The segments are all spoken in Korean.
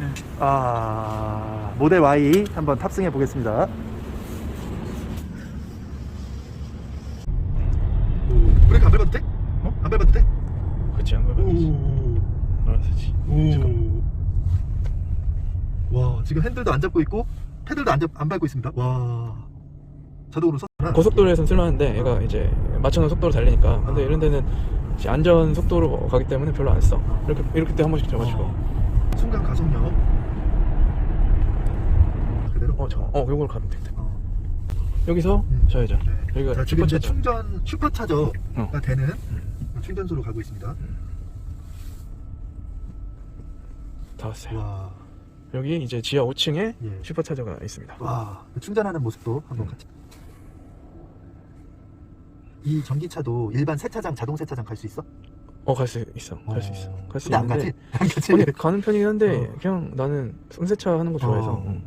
네. 아 모델 Y 한번 탑승해 보겠습니다. 브레이크 안 밟아도 돼? 어? 안 밟아도 돼? 그렇지 안 알았지. 오. 와 지금 핸들도 안 잡고 있고 페달도 안, 잡, 안 밟고 있습니다. 와 자동으로 썼구나. 고속도로에서는 쓸만한데 얘가 이제 맞춰놓은 속도로 달리니까 근데 이런 데는 이제 안전 속도로 가기 때문에 별로 안 써. 이렇게 이렇게 때 한 번씩 줘가지고. 어, 순간 가속력 그대로. 어 잠깐. 어 요걸 가면 되겠다. 어. 여기서 음. 좌회전. 네. 여기가 자, 지금 이제 슈퍼차죠. 충전 슈퍼차저가 어. 되는 충전소로 가고 있습니다. 다 왔어요. 와, 여기 이제 지하 5층에 예. 슈퍼차저가 있습니다. 와, 충전하는 모습도 한번 음. 같이. 이 전기차도 일반 세차장, 자동 세차장 갈 수 있어? 어갈 수 있어. 갈 수 있어. 갈 수 근데 안 있는데. 가지? 안 가지? 아니 가는 편이긴 한데 어. 그냥 나는 승세차 하는 거 좋아해서 어. 응.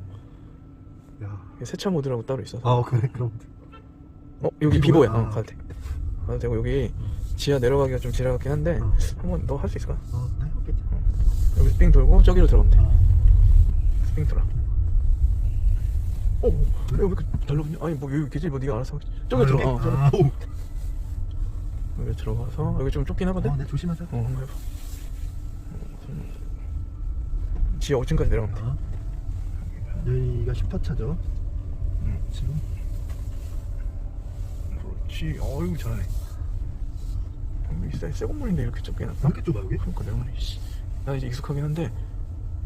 야, 세차 모드라고 따로 있어서 어 그래 그럼. 어 여기 비보야? 비보야 어, 아. 가도 돼 가도 되고 여기 지하 내려가기가 좀 지나갔긴 한데 어. 한번 너 할 수 있을까? 어, 네, 오케이. 여기 삥 돌고 저기로 들어가면 돼 어. 삥 돌아 어, 어, 왜 이렇게 달라붙냐? 아니 뭐 여기 계지 뭐 네가 알아서 저기 들어가 어, 저기. 아, 오. 여기 들어가서 여기 좀 좁긴 하거든? 어, 어, 네, 조심하세요. 한번 해봐 어, 지하 5층까지 내려가면 돼 어. 여기가 슈퍼차죠. 응. 지금. 그렇지 어이구 잘하네 여기 새, 새 건물인데 이렇게 좁게 왜 해놨다? 이렇게 좁아 여기? 그러니까 내가 말해 씨. 나 이제 익숙하긴 한데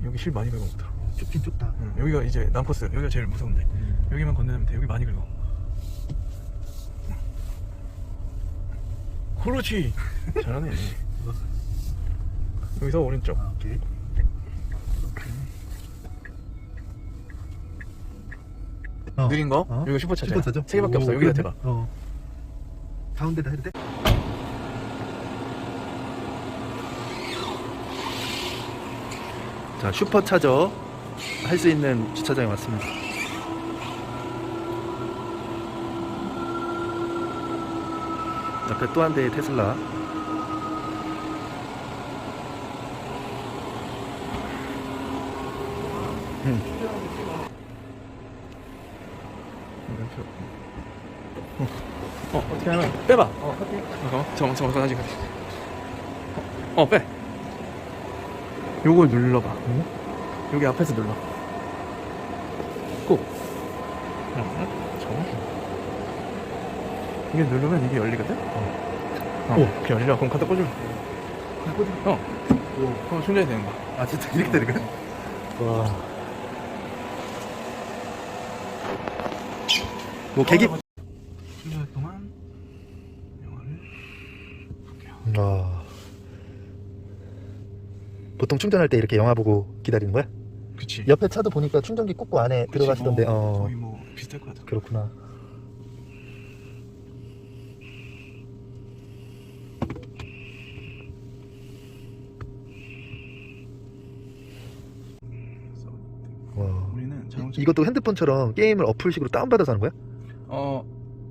여기 실 많이 긁어먹더라 좁긴 좁다. 응, 여기가 이제 남코스 여기가 제일 무서운데 여기만 건너면 돼 여기 많이 긁어 그렇지 잘하네 여기서 오른쪽 아, 오케이. 어. 느린 거 어? 여기 슈퍼차잖아 슈퍼 차죠? 세 개밖에 오, 없어 여기다. 대봐 어. 가운데다 해도 돼? 자 슈퍼 차저 할 수 있는 주차장에 왔습니다. 옆에 또 한 대의 테슬라. 음. 어 어떻게 하면 빼봐 어 잠깐만 잠깐만 잠깐만 아직 아직 어, 어 빼. 요걸 눌러봐. 여기 앞에서 눌러. 꼭. 어, 저거. 이게 누르면 이게 열리거든? 어. 오. 이렇게 열려. 그럼 갖다 꽂으면. 어. 그럼 충전이 되는 거야. 아 진짜 이렇게 되는 거야? 와. 뭐 계기. 충전할 동안 영화를 볼게요. 아. 보통 충전할 때 이렇게 영화 보고 기다리는 거야? 그치. 옆에 차도 보니까 충전기 꽂고 안에 그치, 들어가시던데. 뭐, 어. 거의 뭐 비슷할 것 같아. 그렇구나. 그래서 와. 우리는 자동차. 이, 이것도 핸드폰처럼 게임을 어플식으로 다운받아서 하는 거야? 어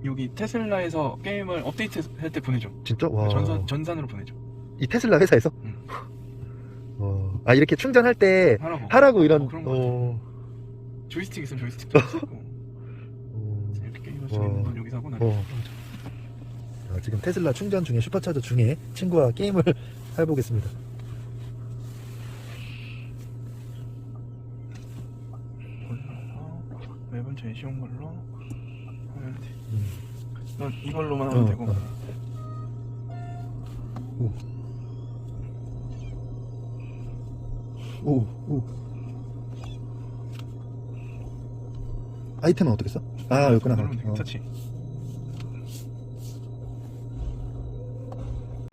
여기 테슬라에서 게임을 업데이트 할 때 보내줘. 진짜? 와. 전산 전산으로 보내줘. 이 테슬라 회사에서? 응. 와. 아 이렇게 충전할 때 하라고. 하라고 이런 어, 그런 거. 어. 조이스틱 있으면 조이스틱 있고 어. 이렇게 게임할 수 와. 있는 건 여기서 하고 나면 어. 아, 지금 테슬라 충전 중에 슈퍼차저 중에 친구와 게임을 해보겠습니다. 매번 제일 쉬운 걸로 하면 돼. 음. 넌 이걸로만 하면 어, 되고. 어. 오, 오. 아이템은 어떻게 써? 아, 여기구나. 누르면 돼. 어. 터치.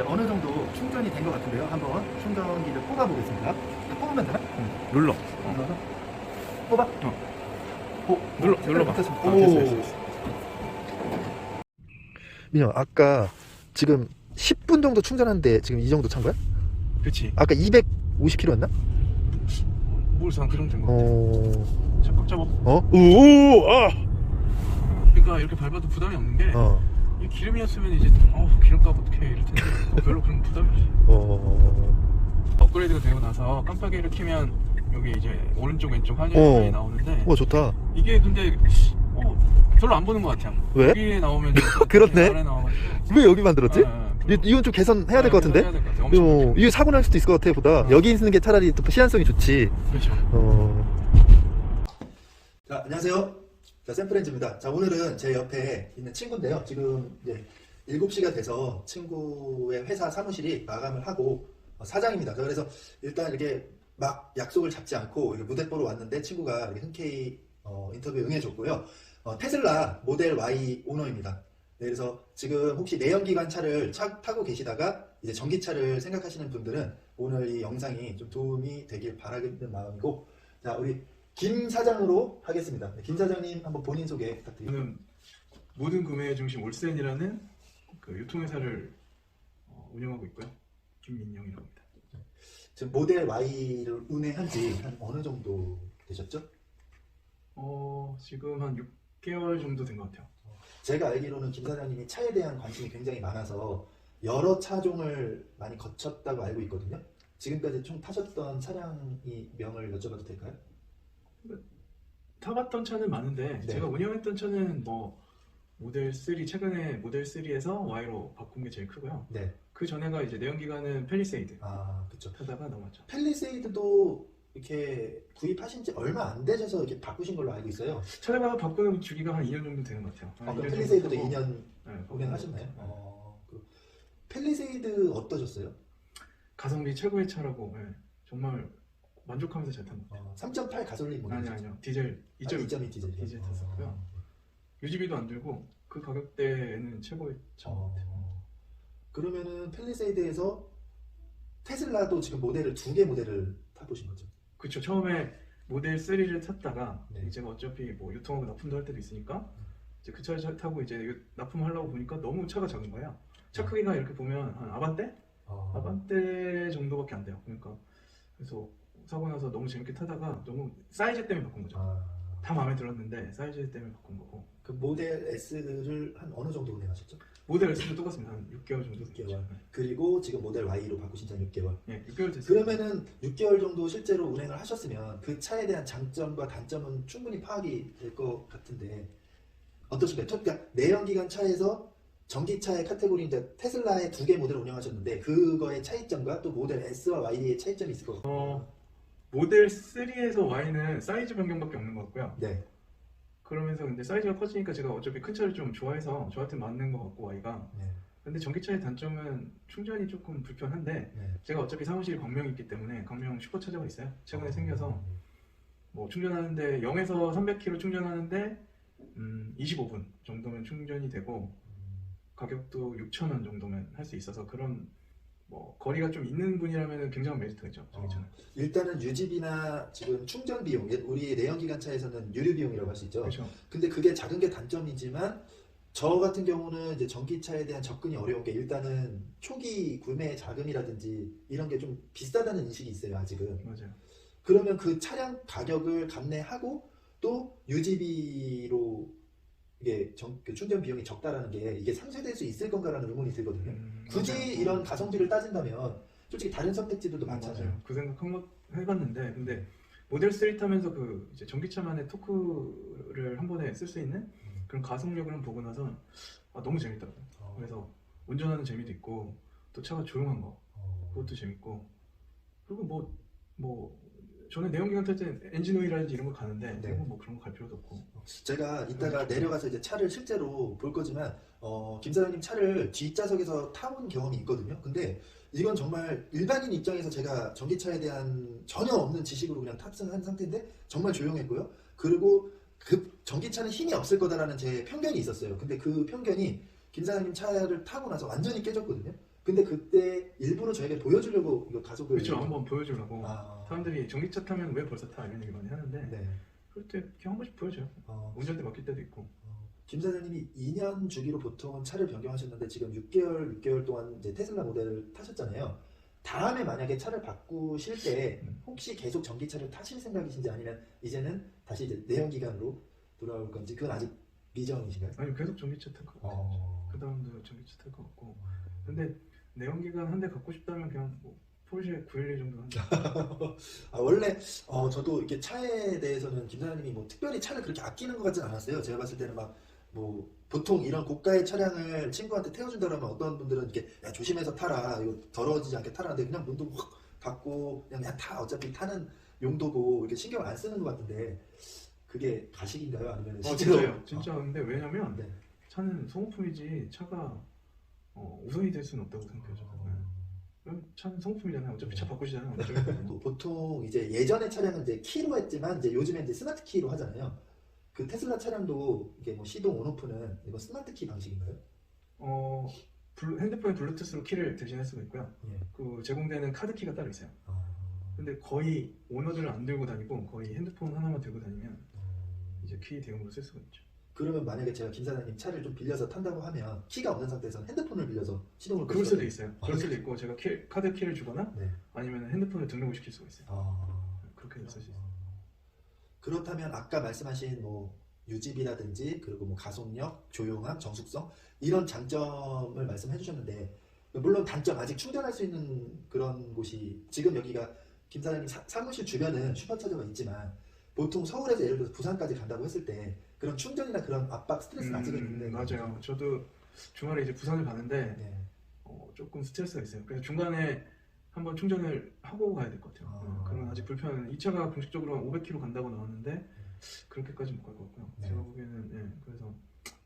어느 정도 충전이 된 것 같은데요. 한번 충전기를 뽑아 보겠습니다. 뽑으면 되나? 눌러. 눌러서 뽑아. 오, 눌러 오, 눌러봐. 아, 오. 됐어, 됐어. 민영, 아까 지금 10분 정도 충전하는데 지금 이 정도 찬 거야? 그렇지. 아까 250km였나? 뭘상 그 정도 된거 같아. 어, 자, 꽉 잡아. 어? 오, 오, 아, 그러니까 이렇게 밟아도 부담이 없는 게 어, 이 기름이었으면 이제 어 기름값 어떻게 이럴 텐데 어, 별로 그런 부담이 없어. 어, 업그레이드가 되고 나서 깜빡이를 켜면 여기 이제 오른쪽 왼쪽 한이 어. 이 나오는데 와 좋다. 이게 근데 어, 별로 안 보는 것 같아요. 왜? 여기에 나오면 그렇네. 아래 나와가지고. 왜 여기 만들었지? 아, 아, 이, 이건 좀 개선해야 될것 같은데? 해야 될것 같아요. 엄청 어, 이게 사고 날 수도 있을 것 같아 보다. 어. 여기 있는 게 차라리 또 시한성이 좋지. 그렇죠. 어. 자, 안녕하세요. 자, 샘프렌즈입니다. 자, 오늘은 제 옆에 있는 친구인데요. 지금 이제 7시가 돼서 친구의 회사 사무실이 마감을 하고 어, 사장입니다. 자, 그래서 일단 이렇게 막 약속을 잡지 않고 무대 보러 왔는데 친구가 흔쾌히 어, 인터뷰에 응해줬고요. 어, 테슬라 모델 Y 오너입니다. 네, 그래서 지금 혹시 내연기관 차를 차- 타고 계시다가 이제 전기차를 생각하시는 분들은 오늘 이 영상이 좀 도움이 되길 바라는 마음이고 자 우리 김 사장으로 하겠습니다. 네, 김 사장님 한번 본인 소개 부탁드립니다. 모든 구매의 중심 올센이라는 그 유통회사를 어, 운영하고 있고요. 김민영이라고 합니다. 지금 모델 Y를 운행한 지 한 어느 정도 되셨죠? 어, 지금 한 6개월 정도 된 것 같아요. 제가 알기로는 김 사장님이 차에 대한 관심이 굉장히 많아서 여러 차종을 많이 거쳤다고 알고 있거든요. 지금까지 총 타셨던 차량이 명을 여쭤봐도 될까요? 타봤던 차는 많은데 네. 제가 운영했던 차는 뭐 모델 3 최근에 모델 3에서 Y로 바꾼 게 제일 크고요. 네. 그 전에가 이제 내연기관은 펠리세이드 아, 그렇죠. 타다가 넘어왔죠. 펠리세이드도 이렇게 구입하신 지 얼마 안 되셔서 이렇게 바꾸신 걸로 알고 있어요. 차량가 바꾸는 주기가 한 2년 정도 되는 것 같아요. 아, 한 그럼 2년 펠리세이드도 타고, 2년 네, 운행하셨나요? 네. 어, 그 펠리세이드 어떠셨어요? 가성비 최고의 차라고 네, 정말 만족하면서 잘 탄 것 같아요. 어, 3.8 가솔린 모델. 아니 아니요 디젤 2.2 2.2 디젤. 디젤 탔었고요. 유지비도 안 들고 그 가격대에는 최고의 차. 어, 그러면은 펠리세이드에서 테슬라도 지금 모델을 두 개 모델을 타보신 거죠? 그쵸 처음에 모델 3를 탔다가 네. 제가 어차피 뭐 유통하고 납품도 할 때도 있으니까 이제 그 차를 타고 이제 납품하려고 보니까 너무 차가 작은 거야. 차 크기가 이렇게 보면 한 아반떼? 어, 아반떼 정도밖에 안 돼요. 그러니까 그래서 사고 나서 너무 재밌게 타다가 너무 사이즈 때문에 바꾼 거죠. 아, 다 마음에 들었는데 사이즈 때문에 바꾼 거고 그 모델 S를 한 어느 정도 운행하셨죠? 모델 S도 똑같습니다. 한 6개월 정도 6개월. 됐죠. 그리고 지금 모델 Y로 바꾸신 지한 6개월. 예, 6개월 됐어요. 그러면은 6개월 정도 실제로 운행을 하셨으면 그 차에 대한 장점과 단점은 충분히 파악이 될 것 같은데 어떠십니까? 그러니까 내연기관 차에서 전기차의 카테고리인데 테슬라의 두 개 모델을 운영하셨는데 그거의 차이점과 또 모델 S와 Y의 차이점이 있을 것 같아요. 어, 모델 3에서 Y는 사이즈 변경밖에 없는 것 같고요. 네. 그러면서 근데 사이즈가 커지니까 제가 어차피 큰 차를 좀 좋아해서 저한테 맞는 것 같고 Y가. 네. 근데 전기차의 단점은 충전이 조금 불편한데 네. 제가 어차피 사무실이 광명에 있기 때문에 광명 슈퍼 차저가 있어요. 최근에 어, 생겨서 뭐 충전하는데 0에서 300km 충전하는데 음, 25분 정도면 충전이 되고 가격도 6,000원 정도면 할 수 있어서 그런 뭐 거리가 좀 있는 분이라면 굉장한 있죠. 전기차는. 일단은 유지비나 지금 충전 비용, 우리 내연 기관 차에서는 유류 비용이라고 할 수 있죠. 그렇죠. 근데 그게 작은 게 단점이지만 저 같은 경우는 이제 전기차에 대한 접근이 어려운 게 일단은 초기 구매 자금이라든지 이런 게 좀 비싸다는 인식이 있어요 아직은 맞아요. 그러면 그 차량 가격을 감내하고 또 유지비로 이게 정- 그 충전 비용이 적다라는 게 이게 상쇄될 수 있을 건가라는 의문이 들거든요 음, 굳이 맞아요. 이런 가성비를 따진다면 솔직히 다른 선택지들도 많잖아요 맞아요. 그 생각 한번 해봤는데 근데 모델 3 타면서 그 이제 전기차만의 토크를 한 번에 쓸 수 있는 그런 가속력을 보고 나서 아, 너무 재밌더라고요. 어, 그래서 운전하는 재미도 있고 또 차가 조용한 거 어, 그것도 재밌고 그리고 뭐뭐 저는 내연기관 탈 때 엔진 오일이라든지 이런 거 가는데 네. 뭐 그런 거 갈 필요도 없고 제가 이따가 내려가서 이제 차를 실제로 볼 거지만 어, 김 사장님 차를 뒷좌석에서 타본 경험이 있거든요. 근데 이건 정말 일반인 입장에서 제가 전기차에 대한 전혀 없는 지식으로 그냥 탑승한 상태인데 정말 조용했고요. 그리고 그 전기차는 힘이 없을 거다라는 제 편견이 있었어요. 근데 그 편견이 김 사장님 차를 타고 나서 완전히 깨졌거든요. 근데 그때 일부러 저에게 보여주려고 이거 가속을 그렇죠. 한번 보여주려고. 아, 사람들이 전기차 타면 왜 벌써 타? 이런 얘기 많이 하는데 네. 그럴 때 그냥 한 번씩 보여줘요. 어, 운전대 맡길 때도 있고. 어, 김 사장님이 2년 주기로 보통은 차를 변경하셨는데 지금 6개월, 6개월 동안 이제 테슬라 모델을 타셨잖아요. 다음에 만약에 차를 바꾸실 때 음. 혹시 계속 전기차를 타실 생각이신지 아니면 이제는 다시 이제 내연기관으로 돌아올 건지 그건 아직 미정이신가요? 아니 계속 전기차 탈 것 같아요. 어. 그 다음도 전기차 탈 것 같고. 근데 내연기관 한 대 갖고 싶다면 그냥 뭐 포르쉐 911 정도 한다. 아, 원래 어, 저도 이렇게 차에 대해서는 김사장님이 뭐 특별히 차를 그렇게 아끼는 것 같진 않았어요. 제가 봤을 때는 막 뭐 보통 이런 고가의 차량을 친구한테 태워준다 그러면 어떤 분들은 이렇게 야, 조심해서 타라 이거 더러워지지 않게 타라는데 그냥 문도 확 닫고 그냥 야, 타 어차피 타는 용도고 이렇게 신경 안 쓰는 것 같은데 그게 가식인가요? 아니면 어, 실제로 진짜요. 진짜 근데 왜냐면 네. 차는 소모품이지 차가 어, 우선이 될 수는 없다고 생각해요. 저는. 네. 차는 소모품이잖아요. 어차피 차 바꾸시잖아요. 어차피. 또 보통 이제 예전의 차량은 이제 키로 했지만 이제 요즘에 이제 스마트 키로 하잖아요. 그 테슬라 차량도 이게 뭐 시동 온오프는 이거 스마트 키 방식인가요? 어, 블루- 핸드폰에 블루투스로 키를 대신할 수가 있고요. 예. 그 제공되는 카드 키가 따로 있어요. 아, 근데 거의 오너들은 안 들고 다니고 거의 핸드폰 하나만 들고 다니면 이제 키 대용으로 쓸 수가 있죠. 그러면 만약에 제가 김 사장님 차를 좀 빌려서 탄다고 하면 키가 없는 상태에서 핸드폰을 빌려서 시동을 그럴 걸 수도 있어요. 그럴 수도 있고 제가 키, 카드 키를 주거나 네. 아니면 핸드폰을 등록을 시킬 수가 있어요. 아, 그렇게 쓸수 있어요. 그렇다면 아까 말씀하신 뭐 유지비라든지 그리고 뭐 가속력, 조용함, 정숙성 이런 장점을 말씀해 주셨는데 물론 단점 아직 충전할 수 있는 그런 곳이 지금 여기가 김 사장님 사, 사무실 주변은 슈퍼차저가 있지만 보통 서울에서 예를 들어서 부산까지 간다고 했을 때 그런 충전이나 그런 압박 스트레스는 아직은 있는데 음, 맞아요. 저도 주말에 이제 부산을 가는데 네. 어, 조금 스트레스가 있어요. 그래서 중간에 한번 충전을 하고 가야 될 것 같아요. 아. 음, 그런 아직 불편한 이 차가 공식적으로 한 500km 간다고 나왔는데 그렇게까지 못 갈 것 같고요. 네. 제가 보기에는 예, 그래서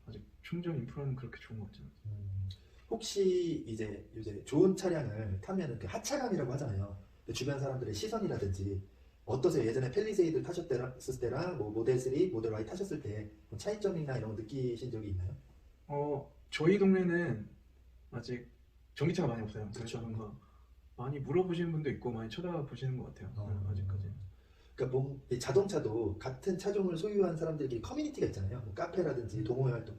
아직 충전 인프라는 그렇게 좋은 것 같지 않아요. 음, 혹시 이제 이제 좋은 차량을 타면은 그 하차감이라고 하잖아요. 근데 주변 사람들의 시선이라든지 어떠세요? 예전에 펠리세이드 타셨을 때랑 뭐 모델 3, 모델 Y 타셨을 때뭐 차이점이나 이런 거 느끼신 적이 있나요? 어, 저희 동네는 아직 전기차가 많이 없어요. 그렇죠. 그래서 뭔가 많이 물어보시는 분도 있고 많이 쳐다보시는 것 같아요. 어. 네, 아직까지. 그러니까 뭐이 자동차도 같은 차종을 소유한 사람들끼리 커뮤니티가 있잖아요. 뭐 카페라든지 동호회 활동.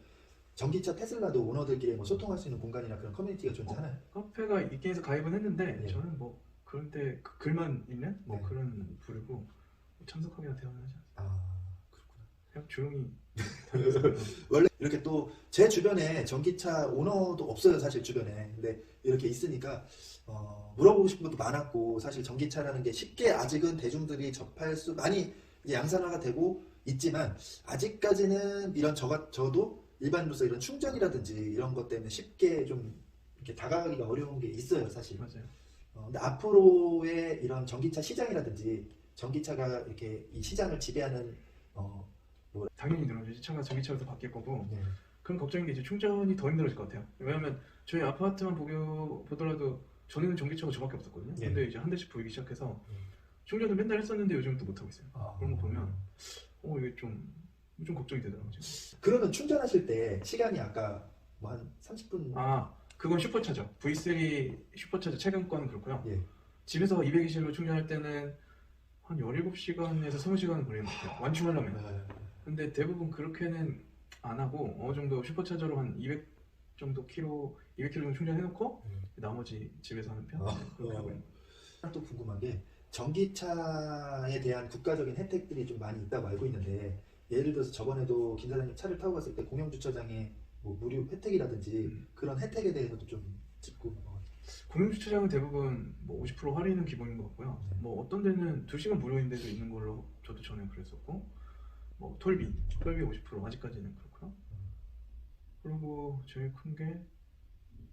전기차 테슬라도 오너들끼리 뭐 소통할 수 있는 공간이나 그런 커뮤니티가 존재하나요? 카페가 있긴 해서 가입은 했는데 네. 저는 뭐 그런 때그 글만 읽는 뭐 네. 그런 부르고 참석하기나 대화는 하지 않아요. 아 그렇구나. 그냥 조용히 다녀서 원래 이렇게 또 제 주변에 전기차 오너도 없어요 사실 주변에 근데 이렇게 있으니까 어, 물어보고 싶은 것도 많았고 사실 전기차라는 게 쉽게 아직은 대중들이 접할 수 많이 이제 양산화가 되고 있지만 아직까지는 이런 저가 저도 일반으로서 이런 충전이라든지 이런 것 때문에 쉽게 좀 이렇게 다가가기가 어려운 게 있어요 사실 맞아요. 어, 근데 앞으로의 이런 전기차 시장이라든지 전기차가 이렇게 이 시장을 지배하는 어, 당연히 늘어지지 차가 전기차로 더 바뀔 거고 네. 그런 걱정인 게 이제 충전이 더 힘들어질 것 같아요. 왜냐하면 저희 아파트만 보기, 보더라도 전에는 전기차가 저밖에 없었거든요. 네. 근데 이제 한 대씩 보이기 시작해서 음. 충전을 맨날 했었는데 요즘은 또 못하고 있어요. 아. 그런 거 보면 어 이게 좀, 좀 걱정이 되더라고요. 지금. 그러면 충전하실 때 시간이 아까 뭐 한 30분 아 그건 슈퍼차저 V3 슈퍼차저 최근 거는 그렇고요. 예. 집에서 220실로 충전할 때는 한 17시간에서 20시간 걸리는 것 같아요. 완충하려면. 네. 근데 대부분 그렇게는 안 하고 어느 정도 슈퍼차저로 한 200 정도 키로 200km 정도 충전해놓고 음. 나머지 집에서 하는 편 아, 네, 그렇게 하고 어. 있는 또 궁금한 게 전기차에 대한 국가적인 혜택들이 좀 많이 있다고 알고 있는데 예를 들어서 저번에도 김 사장님 차를 타고 갔을 때 공영 주차장에 뭐 무료 혜택이라든지 음. 그런 혜택에 대해서도 좀 짚고 어, 공용주차장은 대부분 뭐 50% 할인은 기본인 것 같고요. 네. 뭐 어떤 데는 2시간 무료인 데도 있는 걸로 저도 전에 그랬었고 뭐 톨비, 톨비 50% 아직까지는 그렇고요. 음. 그리고 제일 큰 게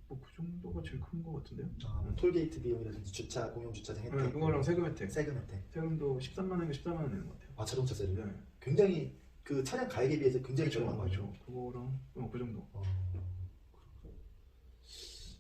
뭐 그 정도가 제일 큰 것 같은데요. 아, 뭐 톨게이트 비용이라든지 주차 공영 주차장 혜택 네, 그거랑 세금 혜택. 세금 혜택 세금도 13만 원인가 14만 원 내는 것 같아요. 아 자동차세를 네. 굉장히 그 차량 가액에 비해서 굉장히 저렴한 거죠. 그거랑 어, 그 정도. 어,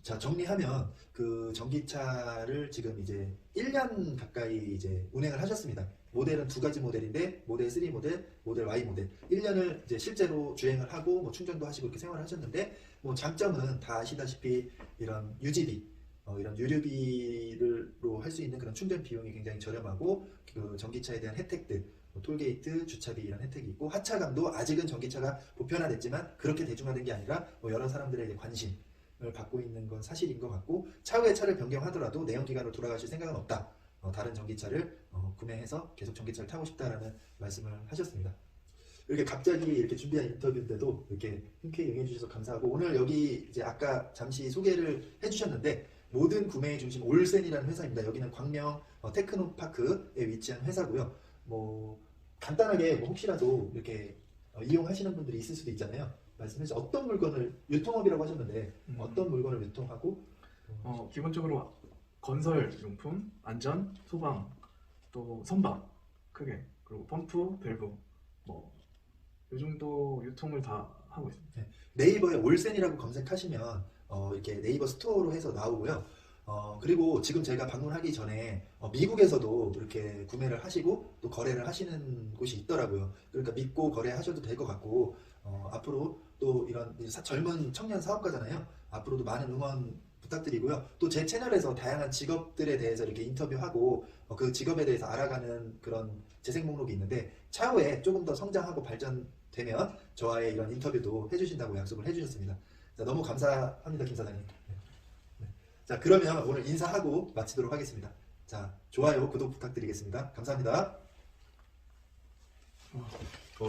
자 정리하면 그 전기차를 지금 이제 1년 가까이 이제 운행을 하셨습니다. 모델은 두 가지 모델인데 모델 3 모델, 모델 Y 모델 1년을 이제 실제로 주행을 하고 뭐 충전도 하시고 이렇게 생활을 하셨는데 뭐 장점은 다 아시다시피 이런 유지비 어, 이런 유류비로 할 수 있는 그런 충전 비용이 굉장히 저렴하고 그 전기차에 대한 혜택들 뭐 톨게이트, 주차비 이런 혜택이 있고 하차감도 아직은 전기차가 보편화됐지만 그렇게 대중화된 게 아니라 뭐 여러 사람들의 관심을 받고 있는 건 사실인 것 같고 차후에 차를 변경하더라도 내연기관으로 돌아가실 생각은 없다. 어, 다른 전기차를 어, 구매해서 계속 전기차를 타고 싶다라는 말씀을 하셨습니다. 이렇게 갑자기 이렇게 준비한 인터뷰인데도 이렇게 흔쾌히 응해주셔서 감사하고 오늘 여기 이제 아까 잠시 소개를 해주셨는데 모든 구매의 중심 올센이라는 회사입니다. 여기는 광명 어, 테크노파크에 위치한 회사고요. 뭐 간단하게 뭐 혹시라도 이렇게 어, 이용하시는 분들이 있을 수도 있잖아요. 말씀해 주세요. 어떤 물건을 유통업이라고 하셨는데 음, 어떤 물건을 유통하고 어, 기본적으로 건설 용품, 안전, 소방, 또 선박 크게 그리고 펌프, 밸브 뭐이 정도 유통을 다 하고 있습니다. 네이버에 올센이라고 검색하시면 어, 이렇게 네이버 스토어로 해서 나오고요. 어, 그리고 지금 제가 방문하기 전에 어, 미국에서도 이렇게 구매를 하시고 또 거래를 하시는 곳이 있더라고요. 그러니까 믿고 거래하셔도 될 것 같고 어, 앞으로 또 이런 사- 젊은 청년 사업가잖아요. 앞으로도 많은 응원 부탁드리고요. 또 제 채널에서 다양한 직업들에 대해서 이렇게 인터뷰하고 어, 그 직업에 대해서 알아가는 그런 재생 목록이 있는데 차후에 조금 더 성장하고 발전되면 저와의 이런 인터뷰도 해주신다고 약속을 해주셨습니다. 자, 너무 감사합니다, 김 사장님. 자, 그러면 오늘 인사하고 마치도록 하겠습니다. 자, 좋아요, 구독 부탁드리겠습니다. 감사합니다. 어,